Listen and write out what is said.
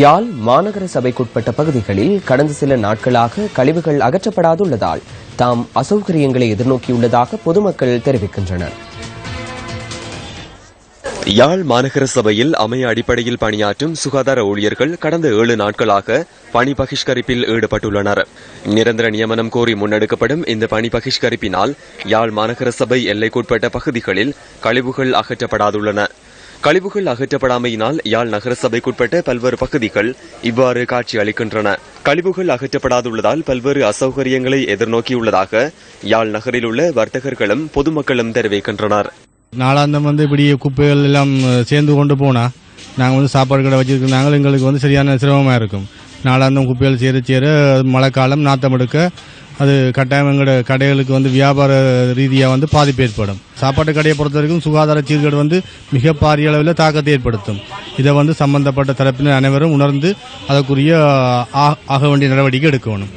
யாழ் மாநகர சபைக்குட்பட்ட பகுதிகளில் கடந்த சில நாட்களாக கழிவுகள் அகற்றப்படாதுள்ளதால் தாம் அசௌகரியங்களை எதிர்நோக்கியுள்ளதாக பொதுமக்கள் தெரிவிக்கின்றனர். யாழ் மாநகர சபையில் அமைய அடிப்படையில் பணியாற்றும் சுகாதார ஊழியர்கள் கடந்த ஏழு நாட்களாக பணி பகிஷ்கரிப்பில் ஈடுபட்டுள்ளனர். நிரந்தர நியமனம் கோரி முன்னெடுக்கப்படும் இந்த பணி பகிஷ்கரிப்பினால் யாழ் மாநகர சபை எல்லைக்குட்பட்ட பகுதிகளில் கழிவுகள் அகற்றப்படாதுள்ளன. கழிவுகள் அகற்றப்படாமையினால் யாழ் நகர சபைக்குட்பட்ட பல்வேறு பகுதிகள் இவ்வாறு காட்சி அளிக்கின்றன கழிவுகள் அகற்றப்படாதுள்ளதால் பல்வேறு அசௌகரியங்களை எதிர்நோக்கியுள்ளதாக யாழ் நகரில் உள்ள வர்த்தகர்களும் பொதுமக்களும் தெரிவிக்கின்றனர். நாளாந்தம் வந்து இப்படி குப்பைகள் எல்லாம் சேர்ந்து கொண்டு போனா நாங்கள் வந்து சாப்பாடு கடை வச்சிருக்கிறாங்க எங்களுக்கு வந்து சரியான சிரமமாக இருக்கும். நாளாந்தம் குப்பைகள் சேர சேர மழைக்காலம் நாத்தம் எடுக்க அது கட்டாயம் எங்களோட கடைகளுக்கு வந்து வியாபார ரீதியாக வந்து பாதிப்பு ஏற்படும். சாப்பாட்டு கடையை பொறுத்த வரைக்கும் சுகாதார சீர்கேடு வந்து மிக பாரிய அளவில் தாக்கத்தை ஏற்படுத்தும். இதை வந்து சம்பந்தப்பட்ட தரப்பினர் அனைவரும் உணர்ந்து அதற்குரிய ஆக வேண்டிய நடவடிக்கை எடுக்கணும்.